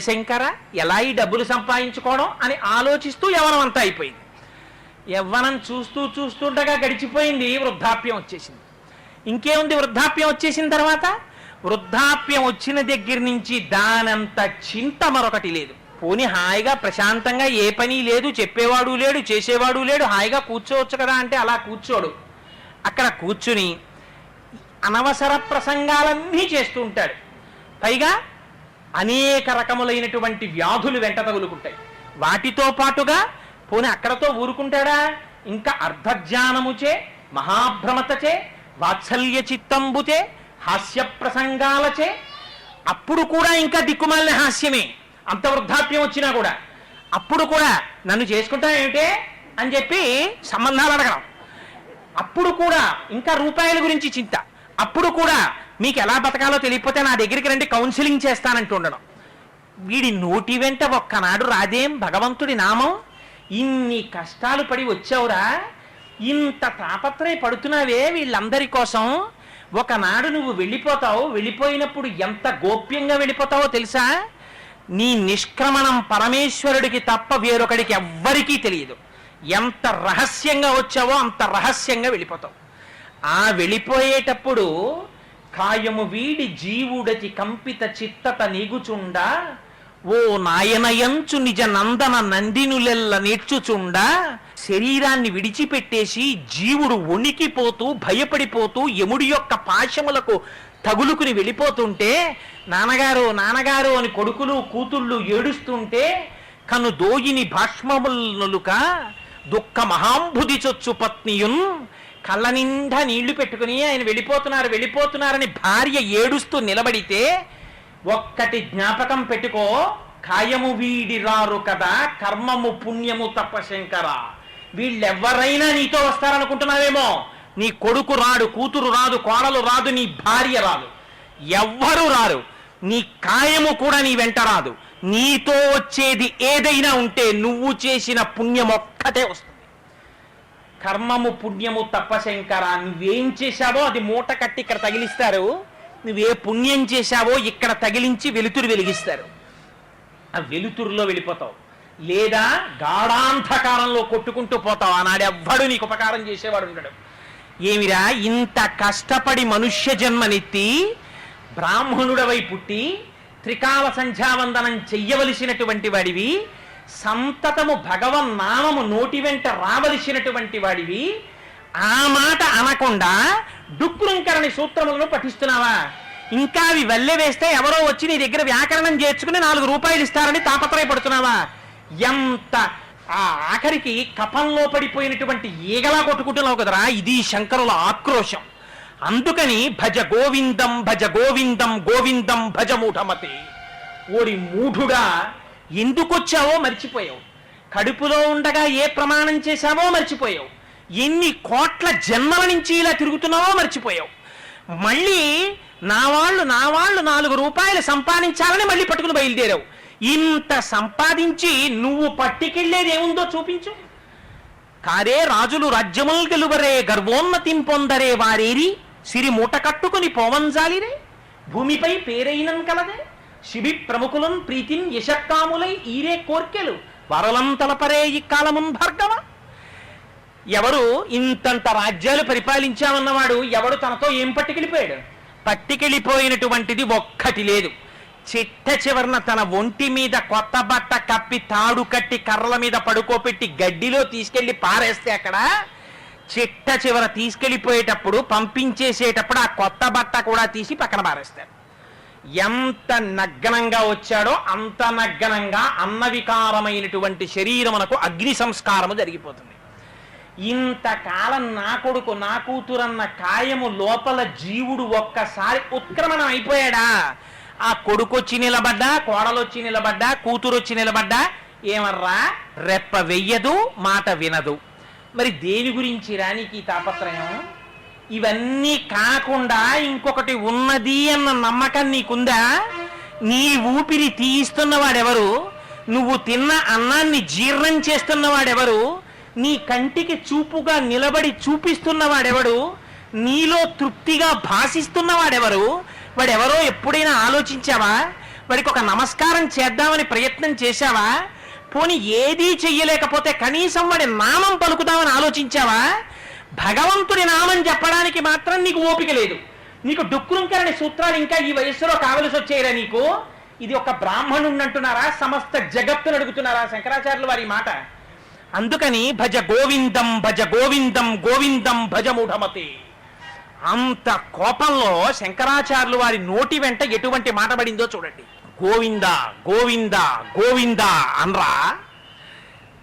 శంకర ఎలా ఈ డబ్బులు సంపాదించుకోవడం అని ఆలోచిస్తూ యవనం అంతా అయిపోయింది. యవ్వనం చూస్తూ చూస్తుండగా గడిచిపోయింది వృద్ధాప్యం వచ్చేసింది. ఇంకేముంది వృద్ధాప్యం వచ్చేసిన తర్వాత? వృద్ధాప్యం వచ్చిన దగ్గర నుంచి దానంత చింత మరొకటి లేదు. పోని హాయిగా ప్రశాంతంగా ఏ పని లేదు చెప్పేవాడు లేడు చేసేవాడు లేడు హాయిగా కూర్చోవచ్చు కదా అంటే అలా కూర్చోడు. అక్కడ కూర్చుని అనవసర ప్రసంగాలన్నీ చేస్తూ ఉంటాడు. పైగా అనేక రకములైనటువంటి వ్యాధులు వెంట తగులుకుంటాయి. వాటితో పాటుగా పోనీ అక్కడతో ఊరుకుంటాడా? ఇంకా అర్ధజ్ఞానముచే మహాభ్రమతచే వాత్సల్య చిత్తంబుచే హాస్య ప్రసంగాలచే అప్పుడు కూడా ఇంకా దిక్కుమాలిన హాస్యమే. అంత వృద్ధాప్యం వచ్చినా కూడా. అప్పుడు కూడా నన్ను చేసుకుంటానేమిటే అని చెప్పి సంబంధాలు అడగడం. అప్పుడు కూడా ఇంకా రూపాయల గురించి చింత. అప్పుడు కూడా మీకు ఎలా బతకాలో తెలియకపోతే నా దగ్గరికి రండి కౌన్సిలింగ్ చేస్తానంటూ ఉండడం. వీడి నోటి వెంట ఒక్కనాడు రాదేం భగవంతుడి నామం? ఇన్ని కష్టాలు పడి వచ్చావురా? ఇంత తాపత్రయ పడుతున్నావే వీళ్ళందరి కోసం? ఒకనాడు నువ్వు వెళ్ళిపోతావు వెళ్ళిపోయినప్పుడు ఎంత గోప్యంగా వెళ్ళిపోతావో తెలుసా? నీ నిష్క్రమణం పరమేశ్వరుడికి తప్ప వేరొకడికి ఎవ్వరికీ తెలియదు. ఎంత రహస్యంగా వచ్చావో అంత రహస్యంగా వెళ్ళిపోతావు. ఆ వెళ్ళిపోయేటప్పుడు కాయము వీడి జీవుడతి కంపిత చిత్తత నీగుచుండా? ఓ నాయనయంచు నిజ నందన నందినులెల్ల నేర్చుచుండా? శరీరాన్ని విడిచిపెట్టేసి జీవుడు వణికిపోతూ భయపడిపోతూ యముడి యొక్క పాశములకు తగులుకుని వెళ్ళిపోతుంటే నాన్నగారు నాన్నగారు అని కొడుకులు కూతుళ్ళు ఏడుస్తుంటే కను దోయిని భాష్మములుక దుఃఖ మహాంబుది చొచ్చు పత్నియున్ కళ్ళ నిండా నీళ్ళు పెట్టుకుని ఆయన వెళ్ళిపోతున్నారు వెళ్ళిపోతున్నారని భార్య ఏడుస్తూ నిలబడితే ఒక్కటి జ్ఞాపకం పెట్టుకో కాయము వీడి రారు కదా కర్మము పుణ్యము తప్ప శంకర వీళ్ళెవ్వరైనా నీతో వస్తారనుకుంటున్నావేమో? నీ కొడుకు రాడు కూతురు రాదు కోడలు రాదు నీ భార్య రాదు. ఎవ్వరు రారు. నీ కాయము కూడా నీ వెంట రాదు. నీతో వచ్చేది ఏదైనా ఉంటే నువ్వు చేసిన పుణ్యం ఒక్కటే వస్తుంది. కర్మము పుణ్యము తప్పశంకర నువ్వేం చేశావో అది మూట కట్టి ఇక్కడ తగిలిస్తారు. నువ్వే పుణ్యం చేశావో ఇక్కడ తగిలించి వెలుతురు వెలిగిస్తారు. ఆ వెలుతురులో వెళ్ళిపోతావు. లేదా గాఢాంధకారంలో కొట్టుకుంటూ పోతావు. ఆనాడు ఎవ్వడు నీకు ఉపకారం చేసేవాడు ఉండడు. ఏమిరా ఇంత కష్టపడి మనుష్య జన్మనెత్తి బ్రాహ్మణుడవై పుట్టి త్రికాల సంధ్యావందనం చెయ్యవలసినటువంటి వాడివి. సంతతము భగవన్ నామము నోటి వెంట రావలసినటువంటి వాడివి. ఆ మాట అనకుండా డుక్కులంకరణి సూత్రములను పఠిస్తున్నావా? ఇంకా అవి వల్లె వేస్తే ఎవరో వచ్చి నీ దగ్గర వ్యాకరణం చేర్చుకుని నాలుగు రూపాయలు ఇస్తారని తాపత్రయపడుతున్నావా? ఎంత ఆ ఆఖరికి కపంలో పడిపోయినటువంటి ఈగలా కొట్టుకుంటున్నావు కదరా? ఇది శంకరుల ఆక్రోశం. అందుకని భజ గోవిందం భజ గోవిందం గోవిందం భజ మూఢమతి. ఓడి మూఢుడా ఎందుకొచ్చావో మర్చిపోయావు. కడుపులో ఉండగా ఏ ప్రమాణం చేశావో మర్చిపోయావు. ఎన్ని కోట్ల జన్మల నుంచి ఇలా తిరుగుతున్నావో మర్చిపోయావు. మళ్ళీ నా వాళ్ళు నా వాళ్ళు నాలుగు రూపాయలు సంపాదించాలని మళ్ళీ పట్టుకుని బయలుదేరావు. ఇంత సంపాదించి నువ్వు పట్టుకెళ్ళేది ఏముందో చూపించు. కారే రాజులు రాజ్యములు గెలువరే గర్వోన్నతిం పొందరే వారేరి. సిరి మూట కట్టుకుని పోవంజాలిరే. భూమిపై పేరైనం కలదే. శిబి ప్రముఖులం ప్రీతిం యశక్కాములై ఈరే కోర్కెలు. వరలం తలపరే ఈ కాలమున్ భార్గవ. ఎవరు ఇంతంత రాజ్యాలు పరిపాలించామన్నవాడు ఎవడు తనతో ఏం పట్టుకెళ్ళిపోయాడు? పట్టుకెళ్ళిపోయినటువంటిది ఒక్కటి లేదు. చిట్ట చివరన తన ఒంటి మీద కొత్త బట్ట కప్పి తాడు కట్టి కర్రల మీద పడుకోపెట్టి గడ్డిలో తీసుకెళ్ళి పారేస్తే అక్కడ చిట్ట చివర తీసుకెళ్ళిపోయేటప్పుడు పంపించేసేటప్పుడు ఆ కొత్త బట్ట కూడా తీసి పక్కన పారేస్తారు. ఎంత నగ్నంగా వచ్చాడో అంత నగ్నంగా అన్నవికారమైనటువంటి శరీరమునకు అగ్ని సంస్కారము జరిగిపోతుంది. ఇంతకాలం నా కొడుకు నా కూతురన్న కాయము లోపల జీవుడు ఒక్కసారి ఉత్క్రమణం అయిపోయాడా? ఆ కొడుకు వచ్చి నిలబడ్డా కోడలొచ్చి నిలబడ్డా కూతురు వచ్చి నిలబడ్డా? ఏమర్రా? రెప్ప వెయ్యదు మాట వినదు. మరి దేని గురించి రానికి తాపత్రయం? ఇవన్నీ కాకుండా ఇంకొకటి ఉన్నది అన్న నమ్మకం నీకుందా? నీ ఊపిరి తీయిస్తున్నవాడెవరు? నువ్వు తిన్న అన్నాన్ని జీర్ణం చేస్తున్నవాడెవరు? నీ కంటికి చూపుగా నిలబడి చూపిస్తున్నవాడెవడు? నీలో తృప్తిగా భాషిస్తున్నవాడెవరు? వాడెవరో ఎప్పుడైనా ఆలోచించావా? వాడికి ఒక నమస్కారం చేద్దామని ప్రయత్నం చేశావా? పోని ఏదీ చెయ్యలేకపోతే కనీసం వాడి నామం పలుకుదామని ఆలోచించావా? భగవంతుడి నామం చెప్పడానికి మాత్రం నీకు ఓపిక లేదు. నీకు డుక్కురుంకరని సూత్రాలు ఇంకా ఈ వయస్సులో కావలసి వచ్చేయరా నీకు? ఇది ఒక బ్రాహ్మణుణ్ణి అంటున్నారా సమస్త జగత్తును అడుగుతున్నారా శంకరాచార్యులు వారి మాట? అందుకని భజ గోవిందం భజ గోవిందం గోవిందం భజ మూఢమతే. అంత కోపంలో శంకరాచార్యులు వారి నోటి వెంట ఎటువంటి మాట పడిందో చూడండి. గోవింద గోవింద గోవింద అనరా?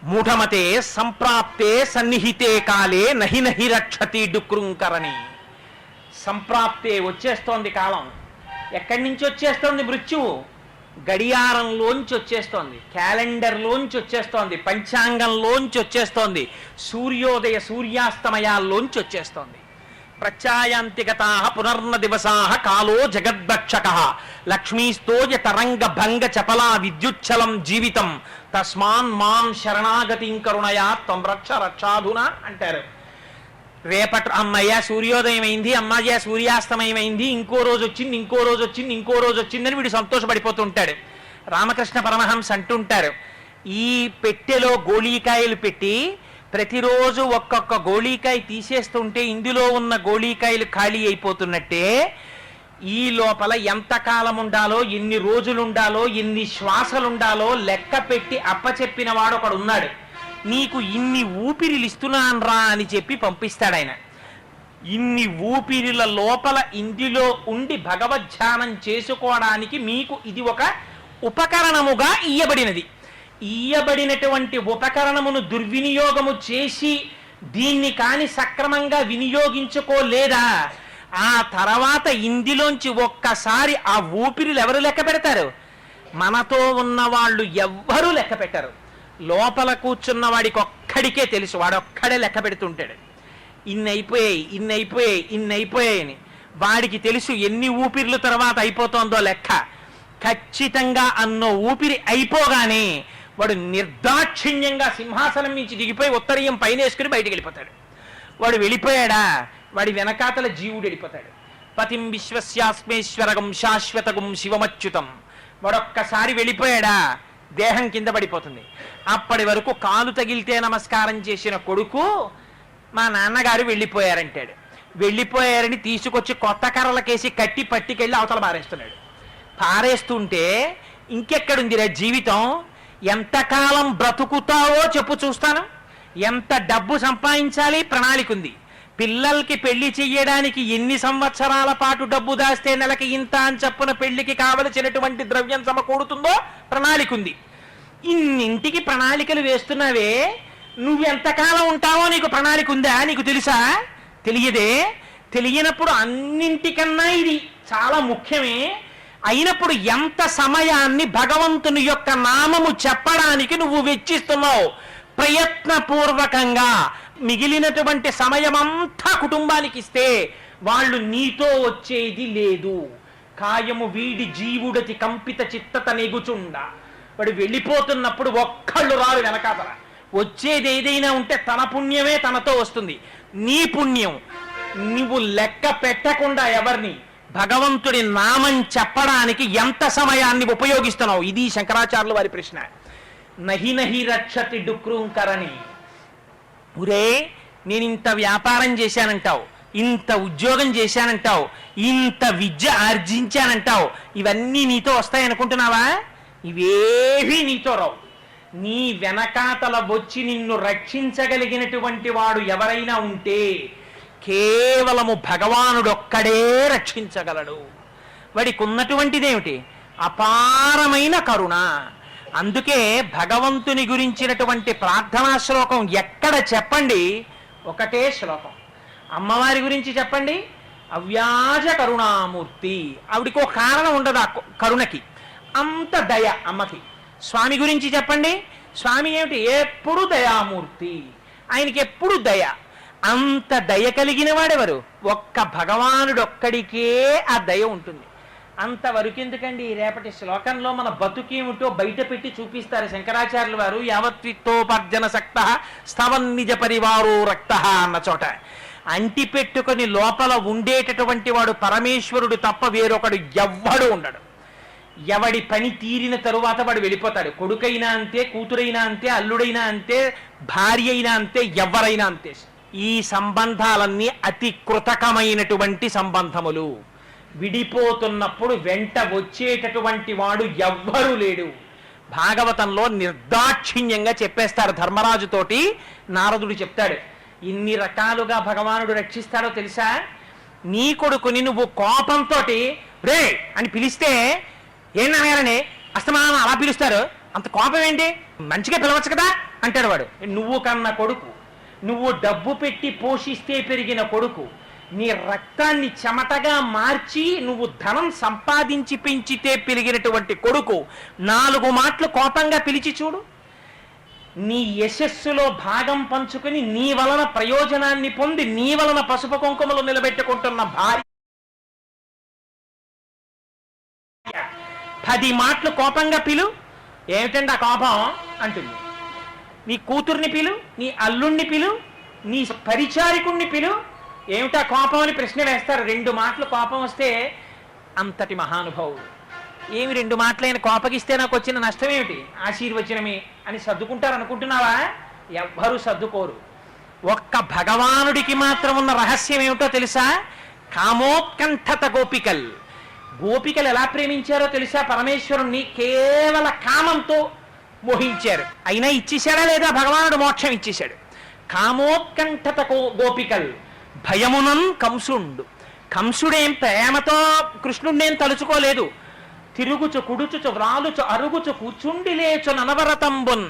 మూఢమతే సంప్రాప్తే సన్నిహితే కాలే నహి నహి రక్షతి డుక్రుంకరని సంప్రాప్తే వచ్చేస్తోంది కాలం. ఎక్కడి నుంచి వచ్చేస్తోంది మృత్యువు? గడియారంలోంచి వచ్చేస్తోంది. క్యాలెండర్లోంచి వచ్చేస్తోంది. పంచాంగంలోంచి వచ్చేస్తోంది. సూర్యోదయ సూర్యాస్తమయాల్లోంచి వచ్చేస్తోంది. ప్రత్యాయాంతిగతా పునర్న దివసా కాలో జగద్భక్షక. లక్ష్మీస్తోయ తరంగ భంగ చపలా విద్యుచ్చలం జీవితం. తస్మాన్ మాం శరణాగతిం కరుణయా త్వం రక్ష రక్షాధున అంటారు. రేపటి అమ్మయ్య సూర్యోదయం అయింది అమ్మయ్య సూర్యాస్తమయం అయింది ఇంకో రోజు వచ్చింది ఇంకో రోజు వచ్చింది ఇంకో రోజు వచ్చిందని వీడు సంతోషపడిపోతుంటాడు. రామకృష్ణ పరమహంస అంటుంటారు ఈ పెట్టెలో గోళీకాయలు పెట్టి ప్రతిరోజు ఒక్కొక్క గోళీకాయ తీసేస్తుంటే ఇందులో ఉన్న గోళీకాయలు ఖాళీ అయిపోతున్నట్టే ఈ లోపల ఎంత కాలం ఉండాలో ఎన్ని రోజులుండాలో ఎన్ని శ్వాసలుండాలో లెక్క పెట్టి అప్పచెప్పిన వాడు ఒకడు ఉన్నాడు. నీకు ఇన్ని ఊపిరిలు ఇస్తున్నానరా అని చెప్పి పంపిస్తాడు ఆయన ఇన్ని ఊపిరిల లోపల ఇందులో ఉండి భగవద్ధ్యానం చేసుకోవడానికి మీకు ఇది ఒక ఉపకరణముగా ఇయ్యబడినది. ఇయ్యబడినటువంటి ఉపకరణమును దుర్వినియోగము చేసి దీన్ని కాని సక్రమంగా వినియోగించుకోలేదా? ఆ తర్వాత ఇందులోంచి ఒక్కసారి ఆ ఊపిరిలు ఎవరు లెక్క పెడతారు? మనతో ఉన్న వాళ్ళు ఎవ్వరూ లెక్క పెట్టరు. లోపల కూర్చున్న వాడికి ఒక్కడికే తెలుసు. వాడొక్కడే లెక్క పెడుతుంటాడు. ఇన్ని అయిపోయాయి ఇన్ని అయిపోయాయి ఇన్ని అయిపోయాయని వాడికి తెలుసు ఎన్ని ఊపిర్లు తర్వాత అయిపోతుందో లెక్క. ఖచ్చితంగా అన్నో ఊపిరి అయిపోగానే వాడు నిర్దాక్షిణ్యంగా సింహాసనం నుంచి దిగిపోయి ఉత్తరీయం పైన వేసుకుని బయటికి వెళ్ళిపోతాడు. వాడు వెళ్ళిపోయాడా? వాడి వెనకాతల జీవుడు వెళ్ళిపోతాడు. పతిం విశ్వస్యాస్మేశ్వరగం శాశ్వతగం శివమచ్యుతం. వాడొక్కసారి వెళ్ళిపోయాడా? దేహం కింద పడిపోతుంది. అప్పటి వరకు కాలు తగిలితే నమస్కారం చేసిన కొడుకు మా నాన్నగారు వెళ్ళిపోయారంటాడు. వెళ్ళిపోయారని తీసుకొచ్చి కొత్త కర్రలకేసి కట్టి పట్టికెళ్ళి అవతల పారేస్తున్నాడు. పారేస్తుంటే ఇంకెక్కడుందిరా జీవితం? ఎంతకాలం బ్రతుకుతావో చెప్పు చూస్తాను. ఎంత డబ్బు సంపాదించాలి ప్రణాళిక ఉంది పిల్లలకి పెళ్ళి చెయ్యడానికి ఎన్ని సంవత్సరాల పాటు డబ్బు దాస్తే నెలకి ఇంత అని చెప్పున పెళ్ళికి కావలసినటువంటి ద్రవ్యం సమకూడుతుందో ప్రణాళిక ఉంది ఇన్నింటికి ప్రణాళికలు వేస్తున్నావే? నువ్వెంతకాలం ఉంటావో నీకు ప్రణాళిక ఉందా నీకు తెలుసా? తెలియదే. తెలియనప్పుడు అన్నింటికన్నా ఇది చాలా ముఖ్యమే. అయినప్పుడు ఎంత సమయాన్ని భగవంతుని యొక్క నామము చెప్పడానికి నువ్వు వెచ్చిస్తున్నావు? ప్రయత్నపూర్వకంగా మిగిలినటువంటి సమయమంతా కుటుంబానికి ఇస్తే వాళ్ళు నీతో వచ్చేది లేదు. కాయము వీడి జీవుడతి కంపిత చిత్తత నెగుచుండ. వాడు వెళ్ళిపోతున్నప్పుడు ఒక్కళ్ళు రారు వెనకాతల. వచ్చేది ఏదైనా ఉంటే తన పుణ్యమే తనతో వస్తుంది. నీ పుణ్యం. నువ్వు లెక్క పెట్టకుండా ఎవరిని భగవంతుడి నామం చెప్పడానికి ఎంత సమయాన్ని ఉపయోగిస్తున్నావు? ఇది శంకరాచార్యుల వారి ప్రశ్న. నహి నహి రక్షతి డుక్రూంకరని ఒరే నేను ఇంత వ్యాపారం చేశానంటావు ఇంత ఉద్యోగం చేశానంటావు ఇంత విద్య ఆర్జించానంటావు ఇవన్నీ నీతో వస్తాయనుకుంటున్నావా? ఇవేవి నీతో రావు. నీ వెనకాతల వచ్చి నిన్ను రక్షించగలిగినటువంటి వాడు ఎవరైనా ఉంటే కేవలము భగవానుడొక్కడే రక్షించగలడు. వాడికి ఉన్నటువంటిదేమిటి అపారమైన కరుణ. అందుకే భగవంతుని గురించినటువంటి ప్రార్థనా శ్లోకం ఎక్కడ చెప్పండి? ఒకటే శ్లోకం. అమ్మవారి గురించి చెప్పండి? అవ్యాజ కరుణామూర్తి. ఆవిడికి ఒక కారణం ఉండదు ఆ కరుణకి. అంత దయ అమ్మకి. స్వామి గురించి చెప్పండి? స్వామి ఏమిటి? ఎప్పుడు దయామూర్తి. ఆయనకి ఎప్పుడు దయ. అంత దయ కలిగిన వాడెవరు? ఒక్క భగవానుడొక్కడికే ఆ దయ ఉంటుంది. అంతవరకు ఎందుకండి రేపటి శ్లోకంలో మన బతుకేమిటో బయట పెట్టి చూపిస్తారు శంకరాచార్యులు వారు. యావత్విత్తోపార్జన సక్త స్థవన్ నిజ పరివారో రక్త అన్న చోట. అంటి పెట్టుకొని లోపల ఉండేటటువంటి వాడు పరమేశ్వరుడు తప్ప వేరొకడు ఎవ్వడు ఉండడు. ఎవడి పని తీరిన తరువాత వాడు వెళ్ళిపోతాడు. కొడుకైనా అంతే కూతురైనా అంతే అల్లుడైనా అంతే భార్య అయినా అంతే ఎవరైనా అంతే. ఈ సంబంధాలన్నీ అతి కృతకమైనటువంటి సంబంధములు. విడిపోతున్నప్పుడు వెంట వచ్చేటటువంటి వాడు ఎవ్వరూ లేడు. భాగవతంలో నిర్దాక్షిణ్యంగా చెప్పేస్తారు ధర్మరాజుతోటి నారదుడు చెప్తాడు ఇన్ని రకాలుగా భగవానుడు రక్షిస్తాడో తెలుసా? నీ కొడుకుని నువ్వు కోపంతో రే అని పిలిస్తే ఏం నాయనని అస్తమానం అలా పిలుస్తారు? అంత కోపం ఏంటి? మంచిగా పిలవచ్చు కదా అంటాడు వాడు. నువ్వు కన్న కొడుకు నువ్వు డబ్బు పెట్టి పోషిస్తే పెరిగిన కొడుకు. నీ రక్తాన్ని చెమటగా మార్చి నువ్వు ధనం సంపాదించి పెంచితే పెరిగినటువంటి కొడుకు. నాలుగు మాటలు కోపంగా పిలిచి చూడు. నీ యశస్సులో భాగం పంచుకుని నీ వలన ప్రయోజనాన్ని పొంది నీ వలన పసుపు కుంకుమలు నిలబెట్టుకుంటున్న భార్య. పది మాటలు కోపంగా పిలు. ఏమిటండి ఆ కోపం? అంటుంది. నీ కూతుర్ని పిలు నీ అల్లుణ్ణి పిలు నీ పరిచారికుణ్ణి పిలు. ఏమిటా కోపం అని ప్రశ్న వేస్తారు? రెండు మాటలు కోపం వస్తే అంతటి మహానుభావుడు. ఏమి రెండు మాటలైన కోపగిస్తే నాకు వచ్చిన నష్టం ఏమిటి ఆశీర్వచనమే అని సర్దుకుంటారు అనుకుంటున్నావా ఎవ్వరూ సర్దుకోరు. ఒక్క భగవానుడికి మాత్రం ఉన్న రహస్యం ఏమిటో తెలుసా? కామోత్కంఠత గోపికల్. గోపికలు ఎలా ప్రేమించారో తెలుసా? పరమేశ్వరుణ్ణి కేవల కామంతో మోహించారు. అయినా ఇచ్చేశాడా లేదా? భగవానుడు మోక్షం ఇచ్చేశాడు. కామోత్కంఠత గోపికల్ భయమునం కంసుండు. కంసుడేం ప్రేమతో కృష్ణుడేం తలుచుకోలేదు. తిరుగుచు కుడుచుచు వ్రాలుచు అరుగుచు కూచుండి లేచు ననవరతంబున్.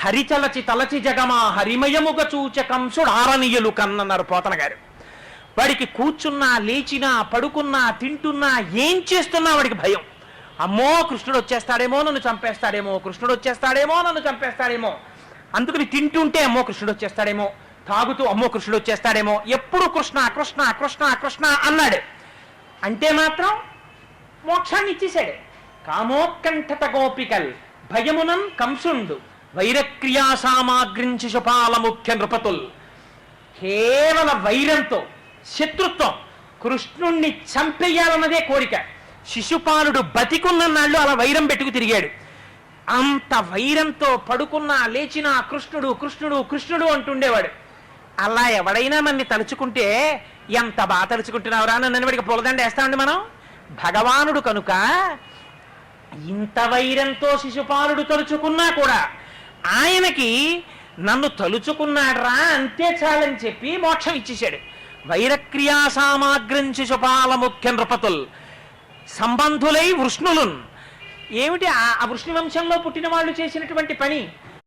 హరిచలచి తలచి జగమా హరిమయముగ చూచ కంసుడు ఆరనీయులు కన్నన్నారు పోతన గారు వాడికి కూర్చున్నా లేచినా పడుకున్నా తింటున్నా ఏం చేస్తున్నా వాడికి భయం. అమ్మో కృష్ణుడు వచ్చేస్తాడేమో నన్ను చంపేస్తాడేమో కృష్ణుడు వచ్చేస్తాడేమో నన్ను చంపేస్తాడేమో. అందుకని తింటుంటే అమ్మో కృష్ణుడు వచ్చేస్తాడేమో తాగుతూ అమ్మో కృష్ణుడు వచ్చేస్తాడేమో. ఎప్పుడు కృష్ణ కృష్ణ కృష్ణ కృష్ణ అన్నాడు. అంటే మాత్రం మోక్షాన్ని ఇచ్చేశాడు. కామోత్కంఠత గోపికల్ భయమునం కంసుండు వైరక్రియా సామాగ్రించి శుపాల ముఖ్య నృపతుల్. కేవల వైరంతో శత్రుత్వం కృష్ణుణ్ణి చంపేయాలన్నదే కోరిక. శిశుపాలుడు బతికున్న నాళ్ళు అలా వైరం పెట్టుకు తిరిగాడు. అంత వైరంతో పడుకున్నా లేచినా కృష్ణుడు కృష్ణుడు కృష్ణుడు అంటుండేవాడు. అలా ఎవడైనా మనని తలుచుకుంటే ఎంత బాగా తలుచుకుంటున్నావురా? నన్ను వాడికి పొలదండ వేస్తామండి మనం? భగవానుడు కనుక ఇంత వైరంతో శిశుపాలుడు తలుచుకున్నా కూడా ఆయనకి నన్ను తలుచుకున్నాడ్రా అంతే చాలని చెప్పి మోక్షం ఇచ్చేశాడు. వైరక్రియా సామాగ్రం శిశుపాల ముఖ్య నృపతుల్. సంబంధులై వృష్ణులున్. ఏమిటి ఆ ఆ వృష్ణు వంశంలో పుట్టిన వాళ్ళు చేసినటువంటి పని?